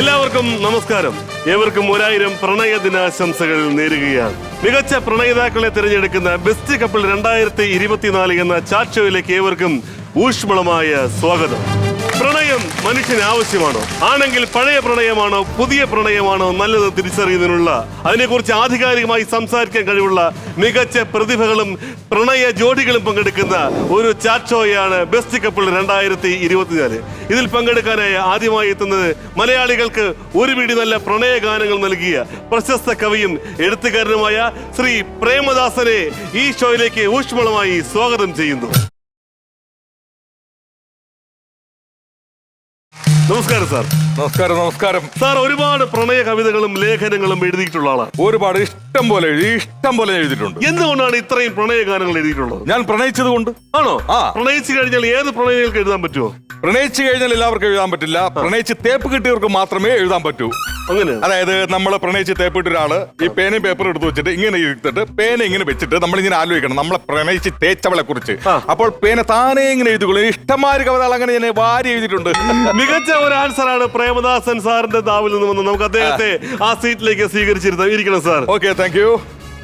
എല്ലാവർക്കും നമസ്കാരം. ഏവർക്കും ഒരായിരം പ്രണയ ദിനാശംസകൾ നേരുകയാണ്. മികച്ച പ്രണയിതാക്കളെ തിരഞ്ഞെടുക്കുന്ന ബെസ്റ്റ് കപ്പിൾ രണ്ടായിരത്തി ഇരുപത്തിനാല് എന്ന ചാറ്റ് ഷോയിലേക്ക് ഏവർക്കും ഊഷ്മളമായ സ്വാഗതം. പ്രണയം മനുഷ്യന് ആവശ്യമാണോ? ആണെങ്കിൽ പഴയ പ്രണയമാണോ പുതിയ പ്രണയമാണോ നല്ലത് തിരിച്ചറിയുന്നതിനുള്ള അതിനെക്കുറിച്ച് ആധികാരികമായി സംസാരിക്കാൻ കഴിവുള്ള മികച്ച പ്രതിഭകളും പ്രണയ ജോഡികളും പങ്കെടുക്കുന്ന ഒരു ചാറ്റ് ഷോയാണ് ബെസ്റ്റ് കപ്പിൾ രണ്ടായിരത്തി ഇരുപത്തിനാല് ഇതിൽ പങ്കെടുക്കാനായി ആദ്യമായി എത്തുന്നത് മലയാളികൾക്ക് ഒരു പിടി നല്ല പ്രണയ ഗാനങ്ങൾ നൽകിയ പ്രശസ്ത കവിയും എഴുത്തുകാരനുമായ ശ്രീ പ്രേമദാസനെ ഈ ഷോയിലേക്ക് ഊഷ്മളമായി സ്വാഗതം ചെയ്യുന്നു. നമസ്കാരം സാർ. നമസ്കാരം നമസ്കാരം. സാർ ഒരുപാട് പ്രണയ കവിതകളും ലേഖനങ്ങളും എഴുതിയിട്ടുള്ള ആളാണ് ഒരുപാട് ഇഷ്ടം പോലെ എഴുതി ഇഷ്ടം പോലെ എഴുതിയിട്ടുണ്ട്. എന്തുകൊണ്ടാണ് ഇത്രയും പ്രണയ ഗാനങ്ങൾ എഴുതിയിട്ടുള്ളത്? ഞാൻ പ്രണയിച്ചത് കൊണ്ട്. ആണോ? ആ. പ്രണയിച്ചു കഴിഞ്ഞാൽ ഏത് പ്രണയങ്ങൾക്ക് എഴുതാൻ പറ്റുമോ പ്രണയിച്ചു കഴിഞ്ഞാൽ എല്ലാവർക്കും എഴുതാൻ പറ്റില്ല. പ്രണയിച്ച് തേപ്പ് കിട്ടിയവർക്ക് മാത്രമേ എഴുതാൻ പറ്റൂ. അങ്ങനെ? അതായത് നമ്മൾ പ്രണയിച്ച് തേപ്പിട്ട ഒരാൾ ഈ പേനയും പേപ്പറും എടുത്ത് വെച്ചിട്ട് ഇങ്ങനെ എഴുതിട്ട് പേന ഇങ്ങനെ വെച്ചിട്ട് നമ്മൾ ഇങ്ങനെ ആലോചിക്കണം. നമ്മളെ പ്രണയിച്ച് തേച്ചവളെ കുറിച്ച്. അപ്പോൾ പേന താനേ ഇങ്ങനെ എഴുതിക്കൊള്ളു. ഇഷ്ടംമാര് കവിതകൾ അങ്ങനെ ഞാൻ വാരി എഴുതിയിട്ടുണ്ട്. മികച്ച ഒരു ആൻസർ ആണ് പ്രേമദാസൻ സാറിന്റെ താവിൽ നിന്ന് വന്ന് നമുക്ക് അദ്ദേഹത്തെ ആ സീറ്റിലേക്ക് സ്വീകരിച്ചിരുന്നു ഇരിക്കണം സാർ. ഓക്കെ താങ്ക് യു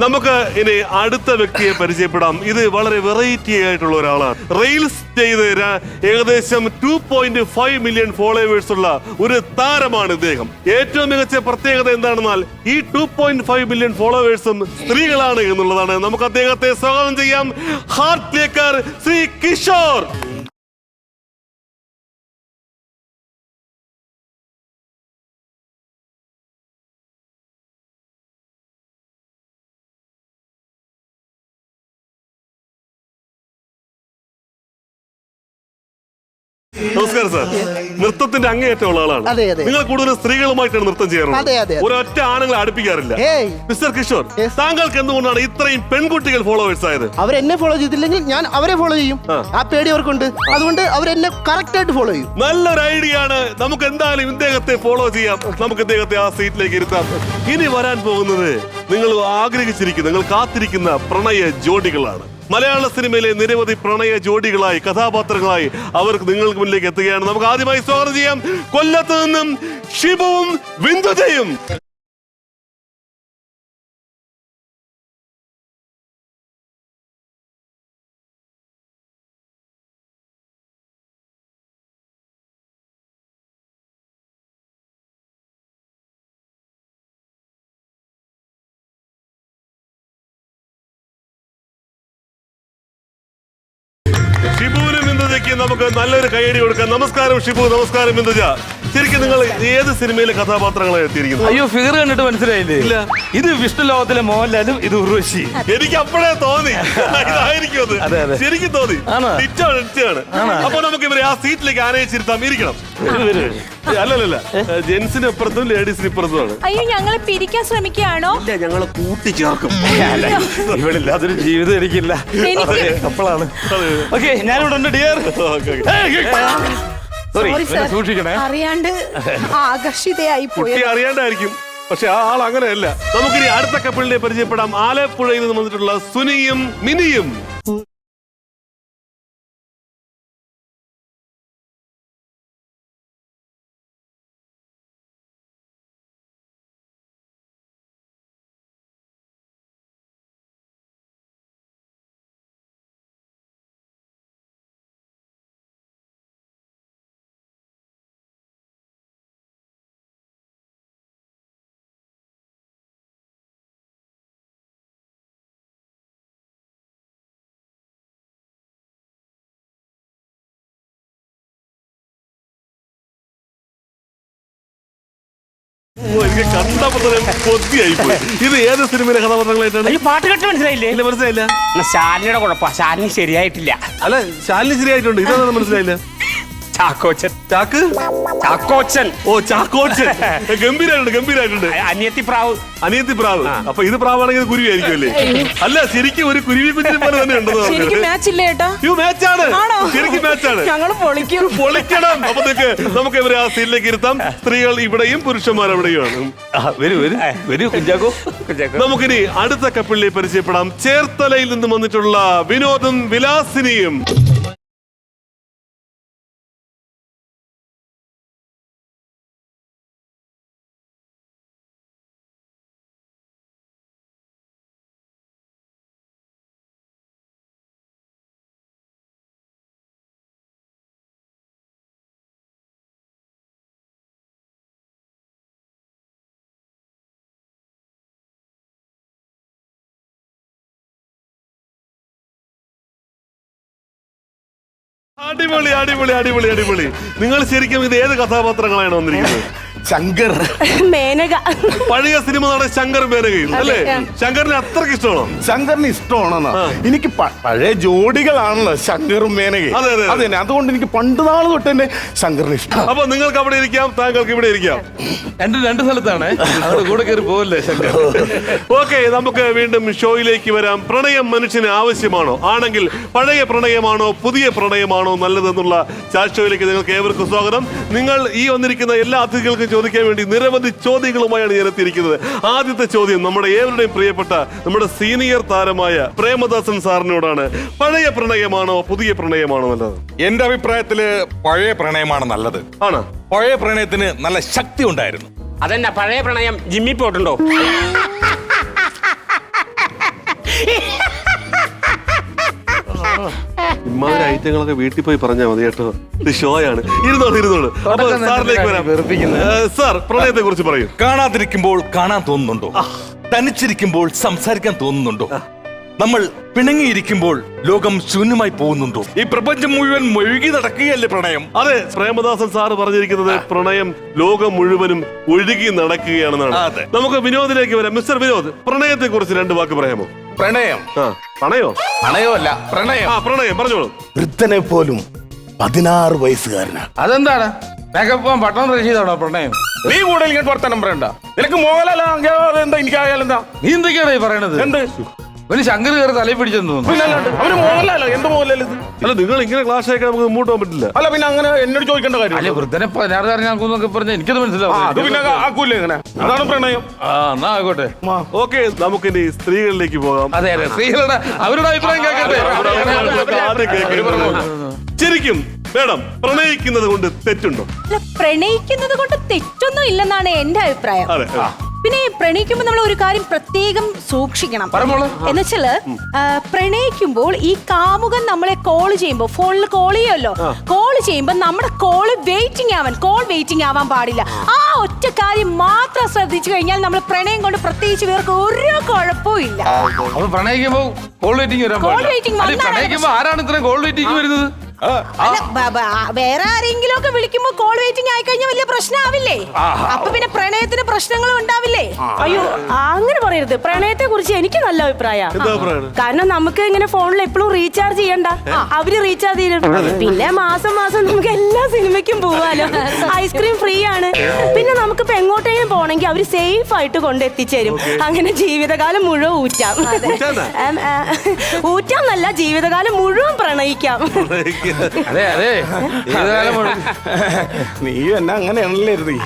നമുക്ക് ഇനി അടുത്ത വ്യക്തിയെ പരിചയപ്പെടാം. ഇത് വളരെ വെറൈറ്റി ആയിട്ടുള്ള ഒരാളാണ്. റെയിൽസ് ചെയ്ത് ഏകദേശം two point five million followers ഉള്ള ഒരു താരമാണ് ഇദ്ദേഹം. ഏറ്റവും മികച്ച പ്രത്യേകത എന്താണെന്നാൽ ഈ ടു പോയിന്റ് ഫൈവ് മില്യൺ ഫോളോവേഴ്സും സ്ത്രീകളാണ് എന്നുള്ളതാണ്. നമുക്ക് അദ്ദേഹത്തെ സ്വാഗതം ചെയ്യാം. ഹാർട്ട് ലേക്കർ ശ്രീ കിഷോർ. നമസ്കാരം സാർ. നൃത്തത്തിന്റെ അങ്ങേയറ്റമുള്ള ആളാണ്. അതെ, അതെ. നിങ്ങൾ കൂടുതൽ സ്ത്രീകളുമായിട്ടാണ് നൃത്തം ചെയ്യാറുള്ളത്. അതെ, അതെ. ഒരൊറ്റ ആണുങ്ങളെ അടുപ്പിക്കാറില്ല. ഏയ്. Mister Kishore Yes. താങ്കൾക്ക് എന്തുകൊണ്ടാണ് ഇത്രയും പെൺകുട്ടികൾ ഫോളോവേഴ്സ് ആയത്? അവർ എന്നെ ഫോളോ ചെയ്തില്ലെങ്കിൽ ഞാൻ അവരെ ഫോളോ ചെയ്യും. ആ. ആ പേടി അവർക്കുണ്ട്. അതുകൊണ്ട് അവരെന്നെ കറക്റ്റ് ആയിട്ട് ഫോളോ ചെയ്യും. നല്ലൊരു ഐഡിയ ആണ്. നമുക്ക് എന്തായാലും ഇദ്ദേഹത്തെ ഫോളോ ചെയ്യാം. നമുക്ക് ഇദ്ദേഹത്തെ ആ സീറ്റിലേക്ക് ഇരുത്താം. ഇനി വരാൻ പോകുന്നത് നിങ്ങൾ ആഗ്രഹിച്ചിരിക്കുന്ന നിങ്ങൾ കാത്തിരിക്കുന്ന പ്രണയ ജോഡികളാണ്. മലയാള സിനിമയിലെ നിരവധി പ്രണയ ജോഡികളായി കഥാപാത്രങ്ങളായി അവർക്ക് നിങ്ങൾക്ക് മുന്നിലേക്ക് എത്തുകയാണ്. നമുക്ക് ആദ്യമായി സ്വാഗതം ചെയ്യാം. കൊല്ലത്ത് നിന്നും ഷിബുവും വിന്ദുജയും. ഷിബുവിനും ഇന്ദുജയ്ക്കും നമുക്ക് നല്ലൊരു കൈയടി കൊടുക്കാം. നമസ്കാരം ഷിബു. നമസ്കാരം ബിന്ദുജ ശരിക്കും നിങ്ങൾ ഏത് സിനിമയിലെ കഥാപാത്രങ്ങളെ എത്തിയിരിക്കുന്നത്? അയ്യോ ഫിഗർ കണ്ടിട്ട് മനസ്സിലായില്ലേ? ഇല്ല. ഇത് വിഷ്ണു ലോകത്തിലെ മോഹൻലാലും ഇത് ഉർവശി. എനിക്ക് അപ്പോഴേ തോന്നി. ഇതായിരിക്കും അത്. ശരിക്കും തോന്നി. ടിറ്റാണ് അപ്പൊ നമുക്ക് ഇവരെ ആ സീറ്റിലേക്ക് ആനയിച്ചിരുത്താം. ഇരിക്കണം. അല്ലല്ല ജെൻസിന് ഇപ്പുറത്തും ലേഡീസിന് ഇപ്പുറത്തുമാണ് അയ്യോ ഞങ്ങളെ പിരിക്കാൻ ശ്രമിക്കുകയാണോ? ഇല്ല ഞങ്ങളെ കൂട്ടിച്ചേർക്കും അതൊരു ജീവിതം എനിക്കില്ല. എനിക്ക് കപ്പളാണ് ഓക്കെ ഞാനിവിടെ ഉണ്ട് ഡിയർ Sorry, sir. സൂക്ഷിക്കണേ. അറിയാണ്ട് ആകർഷിതയായി കുട്ടി പോയത്. അറിയാണ്ടായിരിക്കും പക്ഷെ ആ ആൾ അങ്ങനെയല്ല നമുക്കിനി അടുത്ത കപ്പിളിനെ പരിചയപ്പെടാം. ആലപ്പുഴയിൽ നിന്ന് വന്നിട്ടുള്ള സുനിയും മിനിയും. ഇത് ഏത് സിനിമയിലെ കഥാപാത്രങ്ങളായിട്ടാണ്? ഈ പാട്ട് കേട്ട് മനസ്സിലായില്ലേ? ഇല്ല മനസ്സിലായില്ല. എന്നാ ശാലിനിയുടെ കുഴപ്പമാണ് ശാലിനി ശരിയായിട്ടില്ല. അല്ല ശാലിനി ശരിയായിട്ടുണ്ട്. ഇതൊന്നും മനസ്സിലായില്ല? ചാക്കോച്ചൻ. ചാക്ക്? ചാക്കോച്ചൻ. ഓ ചാക്കോച്ചൻ. ഗംഭീരായിട്ടുണ്ട് ഗംഭീരായിട്ടുണ്ട്. അനിയത്തി പ്രാവ്. അനിയത്തി പ്രാവ്. അപ്പൊ ഇത് പ്രാവാണെങ്കിൽ കുരുവിയായിരിക്കുമല്ലേ? കുരുവി അല്ല ശരിക്കും ഒരു കുരുവി കുഞ്ഞിനെ പോലെ തന്നെ യു മാച്ചാണ് ആണോ? ശരിക്കും മാച്ചാണ് ഞങ്ങൾ പൊളിക്കും. പൊളിക്കണം. അപ്പൊ നമുക്ക് ഇവരെ ആ സീനിലേക്ക് ഇരുത്താം. സ്ത്രീകൾ ഇവിടെയും പുരുഷന്മാർ അവിടെയുമാണ് വരൂ വരൂ. വരൂ കുഞ്ചാക്കോ. നമുക്കിനി അടുത്ത കപ്പിളിനെ പരിചയപ്പെടാം. ചേർത്തലയിൽ നിന്ന് വന്നിട്ടുള്ള വിനോദം വിലാസിനിയും. അടിപൊളി അടിപൊളി അടിപൊളി അടിപൊളി. നിങ്ങൾ ശരിക്കും ഇത് ഏത് കഥാപാത്രങ്ങളാണ് വന്നിരിക്കുന്നത്? ശങ്കർ. മേനക. പഴയ സിനിമ നടൻ ശങ്കർ മേനകയിൽ. അല്ലേ? ശങ്കറിന് അത്രയ്ക്ക് ഇഷ്ടമാണോ? ശങ്കറിന് ഇഷ്ടമാണോ എനിക്ക് പഴയ ജോഡികളാണല്ലോ ശങ്കറും മേനകയും. അതെ. തന്നെ. അതുകൊണ്ട് എനിക്ക് പണ്ട് നാൾ തൊട്ട് തന്നെ ശങ്കറിന് ഇഷ്ടം. അപ്പൊ നിങ്ങൾക്ക് അവിടെ ഇരിക്കാം താങ്കൾക്ക് ഇവിടെ ഇരിക്കാം. രണ്ട് രണ്ട് സ്ഥലത്താണ്. കൂടെ കയറി പോവല്ലേ ശങ്കർ? ഓക്കെ നമുക്ക് വീണ്ടും ഷോയിലേക്ക് വരാം. പ്രണയം മനുഷ്യന് ആവശ്യമാണോ? ആണെങ്കിൽ പഴയ പ്രണയമാണോ പുതിയ പ്രണയമാണോ നല്ലതെന്നുള്ള ചാറ്റ് ഷോയിലേക്ക് നിങ്ങൾക്ക് ഏവർക്കും സ്വാഗതം. നിങ്ങൾ ഈ വന്നിരിക്കുന്ന എല്ലാ അതിഥികൾക്കും ചോദിക്കാൻ വേണ്ടി നിരവധി ചോദ്യങ്ങളുമായാണ് ഞാൻ എത്തിയിരിക്കുന്നത് ആദ്യത്തെ ചോദ്യം നമ്മുടെ ഏവരുടെയും പ്രിയപ്പെട്ട നമ്മുടെ സീനിയർ താരമായ പ്രേമദാസൻ സാറിനോടാണ്. പഴയ പ്രണയമാണോ പുതിയ പ്രണയമാണോ നല്ലത്? എന്റെ അഭിപ്രായത്തിൽ പഴയ പ്രണയമാണ് നല്ലത്. ആണ്? പഴയ പ്രണയത്തിന് നല്ല ശക്തി ഉണ്ടായിരുന്നു. അതെന്നാ പഴയ പ്രണയം ജിമ്മി പോട്ടുണ്ടോ ഇമാതിരി ഐറ്റങ്ങളൊക്കെ വീട്ടിൽ പോയി പറഞ്ഞാൽ മതി കേട്ടോ. ഇത് ഷോയാണ്. ഇരുന്നോളൂ ഇരുന്നോളൂ. അപ്പൊ സാറിലേക്ക് വരാം. വെറുപ്പിക്കുന്നത്. ഏ, സാർ പ്രണയത്തെ കുറിച്ച് പറയൂ. കാണാതിരിക്കുമ്പോൾ കാണാൻ തോന്നുന്നുണ്ടോ? തനിച്ചിരിക്കുമ്പോൾ സംസാരിക്കാൻ തോന്നുന്നുണ്ടോ? നമ്മൾ പിണങ്ങിയിരിക്കുമ്പോൾ ലോകം ശൂന്യമായി പോകുന്നുണ്ടോ? ഈ പ്രപഞ്ചം മുഴുവൻ മുഴുകി നടക്കുകയല്ലേ പ്രണയം? അതെ. പ്രേമദാസൻ സാറ് പറഞ്ഞിരിക്കുന്നത് പ്രണയം ലോകം മുഴുവനും ഒഴുകി നടക്കുകയാണെന്നാണ്. അതെ. നമുക്ക് വിനോദിലേക്ക് വരാം. മിസ്റ്റർ വിനോദ് പ്രണയത്തെ കുറിച്ച് രണ്ട് വാക്ക് പറയാമോ? പ്രണയം. പണയോ പ്രണയോ? പ്രണയമല്ല പ്രണയം. ആ പ്രണയം പറഞ്ഞോളൂ. വൃദ്ധനെ പോലും പതിനാറ് വയസ്സുകാരനാണ് അതെന്താണ്? മേക്കപ്പ് പട്ടണം റഷീദാണോ പ്രണയം? നീ കൂടുതൽ ഇങ്ങോട്ട് വർത്തനം പറയണ്ട. നിനക്ക് മോഹൻലാൽ എന്താ എനിക്കായാലും എന്താ? നീ എന്തൊക്കെയാണ് ഈ പറയണത്? എന്ത്? ഒരു ശങ്കർ കയറി തലയിൽ പിടിച്ചെന്ന് തോന്നുന്നു. പിന്നെ അല്ലാണ്ട് അവർ മോഹൻലാലോ? എന്ത് മോഹൻലാൽ ഇത്? അല്ല നിങ്ങൾ ഇങ്ങനെ ക്ലാസ് അയക്കാൻ നമുക്ക് മുമ്പോട്ട് പോകാൻ പറ്റില്ല. അല്ല പിന്നെ അങ്ങനെ എന്നോട് ചോദിക്കേണ്ട കാര്യം അല്ലെ വൃദ്ധനെ പതിനാറ് ആക്കുന്നൊക്കെ പറഞ്ഞ എനിക്കത് ആ, അത് പിന്നെ മനസ്സിലാവും ആക്കൂലേ ഇങ്ങനെ? അതാണ് പ്രണയം. ആ എന്നാ ആയിക്കോട്ടെ. ഓക്കെ നമുക്കിനി സ്ത്രീകളിലേക്ക് പോകാം. അതെ അതെ സ്ത്രീകളുടെ അവരുടെ അഭിപ്രായം കേൾക്കട്ടെ. ആദ്യം കേൾക്കുന്നത്. ശരിക്കും മേഡം പ്രണയിക്കുന്നത് കൊണ്ട് തെറ്റുണ്ടോ? അല്ല പ്രണയിക്കുന്നത് കൊണ്ട് തെറ്റൊന്നും ഇല്ലെന്നാണ് എന്റെ അഭിപ്രായം. അതെ ആ. പിന്നെ പ്രണയിക്കുമ്പോൾ നമ്മൾ ഒരു കാര്യം പ്രത്യേകം സൂക്ഷിക്കണം. എന്നുവെച്ചാൽ പ്രണയിക്കുമ്പോൾ ഈ കാമുകൻ നമ്മളെ കോൾ ചെയ്യുമ്പോൾ ഫോണിൽ കോൾ ചെയ്യുമല്ലോ. കോൾ ചെയ്യുമ്പോൾ നമ്മുടെ കോൾ വെയിറ്റിംഗ് ആവാൻ കോൾ വെയിറ്റിംഗ് ആവാൻ പാടില്ല. ആ. ഒറ്റ കാര്യം മാത്രം ശ്രദ്ധിച്ചു കഴിഞ്ഞാൽ നമ്മൾ പ്രണയം കൊണ്ട് പ്രത്യേകിച്ച് പേർക്ക് ഒരു കുഴപ്പവും ഇല്ല. കോൾ വെയിറ്റിംഗ് ആരാണ് ഇത്രയും കോൾ വെയിറ്റിംഗ് വരുന്നത്? വേറെ ആരെങ്കിലും ഒക്കെ വിളിക്കുമ്പോൾ കോൾ വെയിറ്റിംഗ് ആയി കഴിഞ്ഞാൽ വലിയ പ്രശ്നമാവില്ലേ അപ്പൊ പിന്നെ പ്രണയത്തിന് പ്രശ്നങ്ങളും ഉണ്ടാവില്ലേ? അയ്യോ അങ്ങനെ പറയരുത്. പ്രണയത്തെ കുറിച്ച് എനിക്ക് നല്ല അഭിപ്രായം? കാരണം നമുക്ക് ഇങ്ങനെ ഫോണിൽ എപ്പോഴും റീചാർജ് ചെയ്യണ്ട. അവർ റീചാർജ് ചെയ്യും പിന്നെ മാസം മാസം നമുക്ക് എല്ലാ സിനിമയ്ക്കും പോവാലോ. ഐസ്ക്രീം ഫ്രീ ആണ്. പിന്നെ നമുക്ക് ഇപ്പൊ എങ്ങോട്ടെങ്കിലും പോണെങ്കിൽ അവർ സേഫ് ആയിട്ട് കൊണ്ട് എത്തിച്ചേരും അങ്ങനെ ജീവിതകാലം മുഴുവൻ ഊറ്റാം. ഊറ്റാം എന്നല്ല ജീവിതകാലം മുഴുവൻ പ്രണയിക്കാം. അതെ അതെ. നീ എന്നെ അങ്ങനെയാണല്ലേ ഇരുതി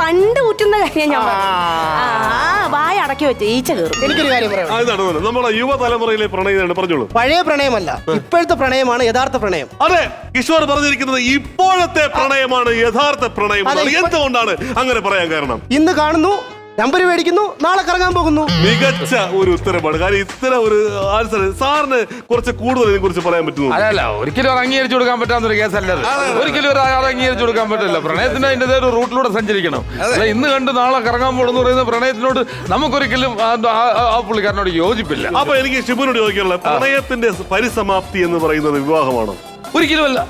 പണ്ട് ഊറ്റുന്ന കാര്യം ഞാൻ. ആ. വായ അടക്കി വെച്ച് ഈച്ച കയറും. എനിക്കൊരു കാര്യം പറയാം അത്. നമ്മുടെ യുവതലമുറയിലെ പ്രണയം പറഞ്ഞോളൂ. പഴയ പ്രണയമല്ല ഇപ്പോഴത്തെ പ്രണയമാണ് യഥാർത്ഥ പ്രണയം. അതെ കിഷോർ പറഞ്ഞിരിക്കുന്നത് ഇപ്പോഴത്തെ പ്രണയമാണ് യഥാർത്ഥ പ്രണയം അതെ, എന്നാണ്. ഇപ്പോ- എന്തുകൊണ്ടാണ് അങ്ങനെ പറയാൻ കാരണം? ഇന്ന് കാണുന്നു നമ്പർ മേടിക്കുന്നു നാളെ കറങ്ങാൻ പോകുന്നു. മികച്ച ഒരു ഉത്തരമാണ്. കാരണം ഇത്ര ഒരു ആൻസർ സാറിന് കുറച്ച് കൂടുതൽ ഇതിനെ കുറിച്ച് പറയാൻ പറ്റുന്നു. അല്ലല്ല ഒരിക്കലും അത് അംഗീകരിച്ചു കൊടുക്കാൻ പറ്റാത്ത ഒരു കേസല്ല അത്. ഒരിക്കലും ഒരു ആളെ അംഗീകരിച്ചു കൊടുക്കാൻ പറ്റില്ല. പ്രണയത്തിന് അതിന്റെ ഒരു റൂട്ടിലൂടെ സഞ്ചരിക്കണം. അല്ല ഇന്ന് കണ്ട് നാളെ കറങ്ങാൻ പോകണമെന്ന് പറയുന്ന പ്രണയത്തിനോട് നമുക്കൊരിക്കലും ആ- ആ- ആ- ആ പുള്ളിക്കാരനോട് യോജിപ്പില്ല. അപ്പൊ എനിക്ക് ഷിബുനോട് ചോദിക്കാനുള്ള പ്രണയത്തിന്റെ പരിസമാപ്തി എന്ന് പറയുന്നത് വിവാഹമാണോ? ഒരിക്കലുമല്ല.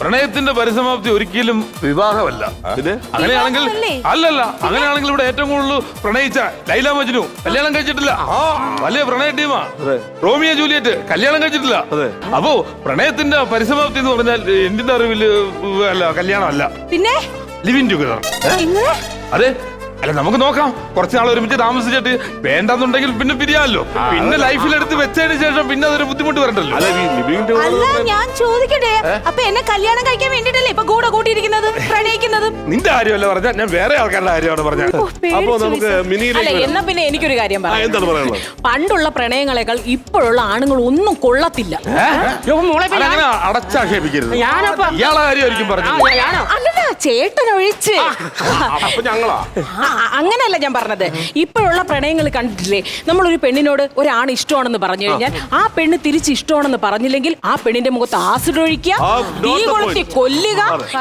പ്രണയത്തിന്റെ പരിസമാപ്തി ഒരിക്കലും വിവാഹമല്ല. ഇത് അങ്ങനെയാണെങ്കിൽ അല്ലല്ല അങ്ങനെയാണെങ്കിൽ ഇവിടെ ഏറ്റവും കൂടുതൽ പ്രണയിച്ച ലൈല മജ്നു കല്യാണം കഴിച്ചിട്ടില്ല. ആ. വലിയ പ്രണയ ടീമാ. റോമിയോ ജൂലിയറ്റ് കല്യാണം കഴിച്ചിട്ടില്ല. അതെ. അപ്പോ പ്രണയത്തിന്റെ പരിസമാപ്തി എന്ന് പറഞ്ഞാൽ എന്റെ അറിവിൽ അല്ല കല്യാണം അല്ല പിന്നെ? ലിവിൻ ടുഗദർ അതെ. അല്ല നമുക്ക് നോക്കാം. കുറച്ച് നാൾ ഒരുമിച്ച് താമസിച്ചിട്ട് വേണ്ടെന്നുണ്ടെങ്കിൽ പിന്നെ പിരിയാമല്ലോ. പിന്നെ ലൈഫിൽ എടുത്ത് വെച്ചതിന് ശേഷം പിന്നെ അതൊരു ബുദ്ധിമുട്ട് വരണ്ടല്ലോ. അല്ല ഞാൻ ചോദിക്കട്ടെ? അപ്പൊ എന്നെ കല്യാണം കഴിക്കാൻ വേണ്ടിട്ടല്ലേ ഇപ്പൊ കൂടെ കൂട്ടിയിരിക്കുന്നത്? പ്രണയിക്കുന്നത്? നിന്റെ കാര്യമല്ല പറഞ്ഞ ഞാൻ വേറെ ആൾക്കാരുടെ കാര്യമാണ് പറഞ്ഞത് അപ്പൊ നമുക്ക് അല്ല എന്നാ പിന്നെ എനിക്കൊരു കാര്യം പറയാം പണ്ടുള്ള പ്രണയങ്ങളെക്കാൾ ഇപ്പോഴുള്ള ആണുങ്ങൾ ഒന്നും കൊള്ളത്തില്ല അടച്ചാക്ഷേപിക്കരുത്. ഞാനപ്പോ ഇയാളെ കാര്യമായിരിക്കും പറഞ്ഞു ചേട്ടൻ ഒഴിച്ച് അപ്പൊ ഞങ്ങളാ. ആ, അങ്ങനെയല്ല ഞാൻ പറഞ്ഞത്. ഇപ്പോഴുള്ള പ്രണയങ്ങൾ കണ്ടിട്ടില്ലേ? നമ്മൾ ഒരു പെണ്ണിനോട് ഒരാണ് ഇഷ്ടമാണെന്ന് പറഞ്ഞു കഴിഞ്ഞാൽ ആ. പെണ്ണ് തിരിച്ച് ഇഷ്ടമാണെന്ന് പറഞ്ഞില്ലെങ്കിൽ ആ പെണ്ണിന്റെ മുഖത്ത് ആസിഡ് ഒഴിക്കുക ആ, തീ not the കൊളുത്തി point. കൊല്ലുക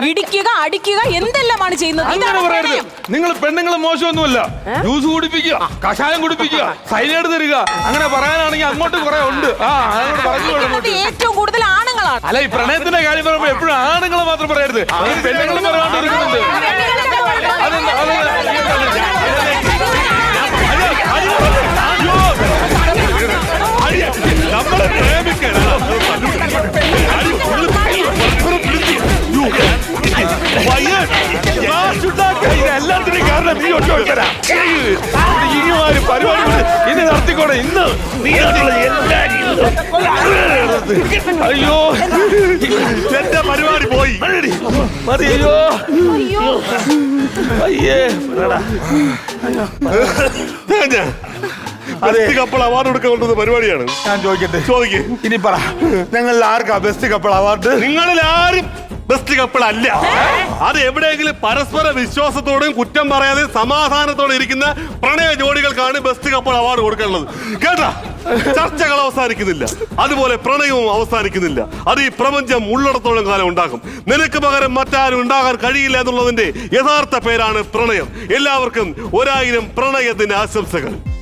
ഇടിക്കുക അടിക്കുക എന്തെല്ലാമാണ് ചെയ്യുന്നത്? അങ്ങനെ ഇതാണ് പറയരുത് പ്രണയം. നിങ്ങൾ പെണ്ണുങ്ങൾ മോശമൊന്നുമല്ല. ജ്യൂസ് കുടിപ്പിക്കുക കഷായം കുടിപ്പിക്കുക സൈലേഡ് തരിക അങ്ങനെ പറയാനാണെങ്കിൽ അങ്ങോട്ട് കുറെ ഉണ്ട്. ആ അങ്ങോട്ട് പറഞ്ഞു ഏറ്റവും കൂടുതൽ ആണുങ്ങളാണ് ആണുങ്ങളാണ് അല്ല ഈ പ്രണയത്തിന്റെ കാര്യം പറയുമ്പോ എപ്പോഴും ആണുങ്ങൾ മാത്രം പറയരുത് പെണ്ണുങ്ങൾ പറയാണ്ട് നമ്മളെ പ്രേമിക്കണം എല്ലാത്തിനും കാരണം നീ ഒറ്റ ഇനിമാര് പരിപാടി കൊണ്ട് ഇനി നടത്തിക്കോടെ ഇന്ന് നീ അയ്യോ എന്റെ പരിപാടി പോയി. മതി അയ്യോ. അയ്യേ. ബെസ്റ്റ് കപ്പിൾ അവാർഡ് കൊടുക്കാൻ കൊണ്ടുവന്ന പരിപാടിയാണ്. ഞാൻ ചോദിക്കട്ടെ? ചോദിക്കേ. ഇനി പറ. ഞങ്ങളിൽ ആർക്കാ ബെസ്റ്റ് കപ്പിൾ അവാർഡ് നിങ്ങളിൽ ആരും ബെസ്റ്റ് കപ്പിൾ അല്ല. അത് എവിടെയെങ്കിലും പരസ്പര വിശ്വാസത്തോടും കുറ്റം പറയാതെ സമാധാനത്തോടെ ഇരിക്കുന്ന പ്രണയ ജോഡികൾക്കാണ് ബെസ്റ്റ് കപ്പിൾ അവാർഡ് കൊടുക്കേണ്ടത്. കേട്ടാ? ചർച്ചകൾ അവസാനിക്കുന്നില്ല. അതുപോലെ പ്രണയവും അവസാനിക്കുന്നില്ല. അത് ഈ പ്രപഞ്ചം ഉള്ളിടത്തോളം കാലം ഉണ്ടാകും നിനക്ക് പകരം മറ്റാരും ഉണ്ടാകാൻ കഴിയില്ല എന്നുള്ളതിന്റെ യഥാർത്ഥ പേരാണ് പ്രണയം. എല്ലാവർക്കും ഒരായിരം പ്രണയത്തിന്റെ ആശംസകൾ.